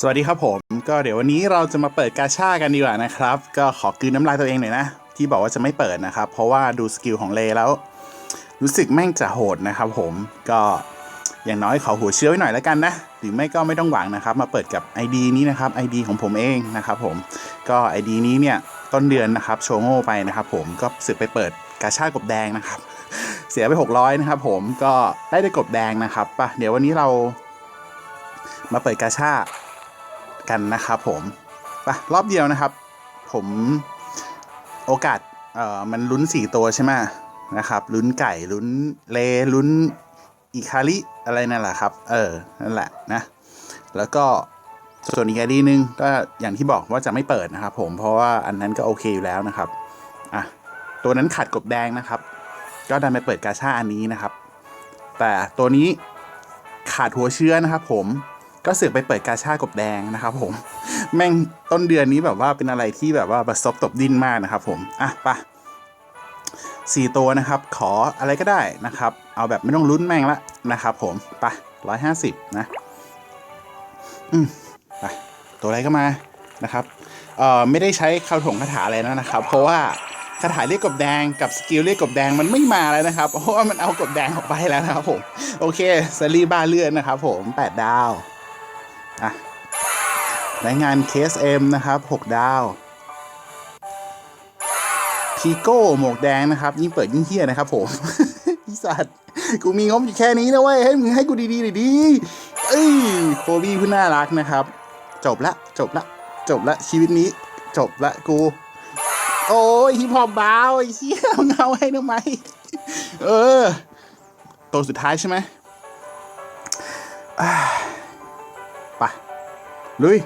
สวัสดีครับผม ก็เดี๋ยววันนี้เราจะมาเปิดกาชากันดีกว่านะครับ ก็ขอกืนน้ำลายตัวเองหน่อยนะ ที่บอกว่าจะไม่เปิดนะครับ เพราะว่าดูสกิลของเลแล้ว รู้สึกแม่งจะโหดนะครับผมก็อย่างน้อยขอหัวเชื้อไว้หน่อยแล้วกันนะ หรือไม่ก็ไม่ต้องหวังนะครับ มาเปิดกับ ID นี้นะครับ ID ของผมเองนะครับผม ก็ ID นี้เนี่ยต้นเดือนนะครับโชโง่ไปนะครับผมก็สึกไปเปิดกาชากบแดงนะครับ เสียไป 600นะครับผมก็ได้ได้กบแดงนะครับป่ะเดี๋ยววันนี้เรามาเปิดกาชา กันนะครับผมไปรอบเดียวนะครับ ผมโอกาสเอ่อมันลุ้นสี่ตัวใช่ไหมนะครับลุ้นไก่ลุ้นเลลุ้นอีคาริอะไรนั่นแหละครับ เออ นั่นแหละนะ แล้วก็ส่วนอีกอดีนึงก็อย่างที่บอกว่าจะไม่เปิดนะครับ ผมเพราะว่าอันนั้นก็โอเคอยู่แล้วนะครับอะตัวนั้นขาดกบแดงนะครับ ก็ดันไปเปิดกาชาอันนี้นะครับ แต่ตัวนี้ขาดหัวเชื้อนะครับ ผม ก็เสือกไปเปิดกาชากบแดงนะครับผม แม่งต้นเดือนนี้แบบว่าเป็นอะไรที่แบบว่าบัสซบตบดินมากนะครับผมอะปะสี่ตัวนะครับ ขออะไรก็ได้นะครับ เอาแบบไม่ต้องลุ้นแม่งละนะครับผมไปร้อยห้าสิบนะ อืมไปตัวอะไรก็มานะครับเอ่อไม่ได้ใช้คาถงคาถาอะไรแล้วนะครับ เพราะว่าคาถาเรียกกบแดงกับสกิลเรียกกบแดงมันไม่มาแล้วนะครับ เพราะว่ามันเอากบแดงออกไปแล้วนะครับผม โอเคซารีบ้าเลือดนะครับผมแปดดาว อะรายงานเคสเอ็มนะครับหกดาวพีโก้หมวกแดงนะครับ ยิ่งเปิดยิ่งเฮี้ยนะครับผมอีสัตว์กูมีงบอยู่แค่นี้นะเว้ยให้มึงให้กูดีๆหน่อยดิเอ้ยโคบี้ผู้น่ารักนะครับ จบละจบละ จบละชีวิตนี้ จบละกู โอ้ยฮิปฮอปบ้าวไอ้เชี่ยมึงเอาให้ทำไม เออ ตัวสุดท้ายใช่ไหมอ่า ไปลุย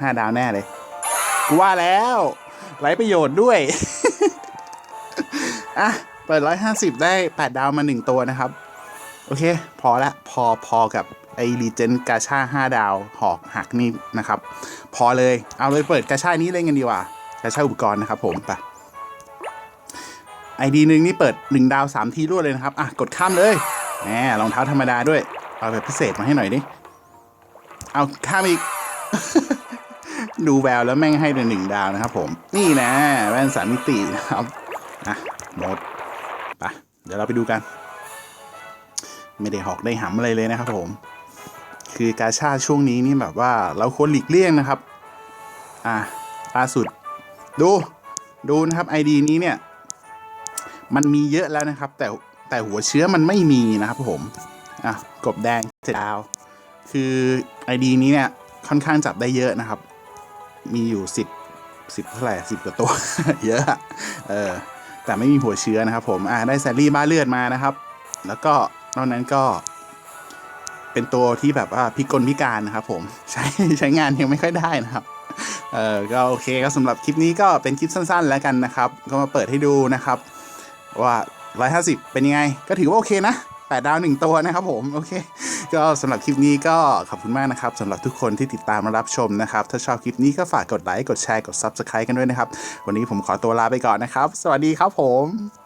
ห้าดาวแน่เลยกูว่าแล้วไรประโยชน์ด้วย อะ เปิดร้อยห้าสิบได้แปดดาวมาหนึ่งตัวนะครับ โอเค พอละ พอพอกับไอรีเจนกาชาห้าดาวหอกหักนี่นะครับ พอเลย เอาเลยเปิดกาชานี้เล่นกันดีกว่ากาชาอุปกรณ์นะครับผมไปไอดีหนึ่งนี่เปิดหนึ่งดาวสามทีรวดเลยนะครับ อะ กดข้ามเลยแหมรองเท้าธรรมดาด้วย เอาแบบพิเศษมาให้หน่อยดิ เอาข้ามอีก ดูแววแล้วแม่งให้เลยหนึ่งดาวนะครับผม นี่นะแว่นสามมิตินะครับอะหมดไปเดี๋ยวเราไปดูกัน ไม่ได้หอกได้หำอะไรเลยนะครับผม คือกาชาช่วงนี้นี่แบบว่าเราควรหลีกเลี่ยงนะครับ อะล่าสุด ดู ดูนะครับไอดีนี้เนี่ย มันมีเยอะแล้วนะครับ แต่แต่หัวเชื้อมันไม่มีนะครับผม อะ กบแดงเจ็ดดาว คือไอดีนี้เนี่ยค่อนข้างจับได้เยอะนะครับ มีอยู่สิบสิบเท่าไหร่สิบกว่าตัว เยอะเออแต่ไม่มีหัวเชื้อนะครับผมอ่าได้แซลลี่บ้าเลือดมานะครับ แล้วก็นอกนั้นก็เป็นตัวที่แบบว่าพิกลพิการนะครับผมใช้ใช้งานยังไม่ค่อยได้นะครับเออก็โอเคก็สำหรับคลิปนี้ก็เป็นคลิปสั้น ๆ แล้วกันนะครับ ก็มาเปิดให้ดูนะครับ ว่า 150 เป็นยังไง ก็ถือว่าโอเคนะ8ดาวหนึ่งตัวนะครับผม โอเค ก็สำหรับคลิปนี้ก็ขอบคุณมากนะครับสำหรับทุกคนที่ติดตามมารับชมนะครับ ถ้าชอบคลิปนี้ก็ฝากกดไลค์กดแชร์กด Subscribe กันด้วยนะครับ วันนี้ผมขอตัวลาไปก่อนนะครับ สวัสดีครับผม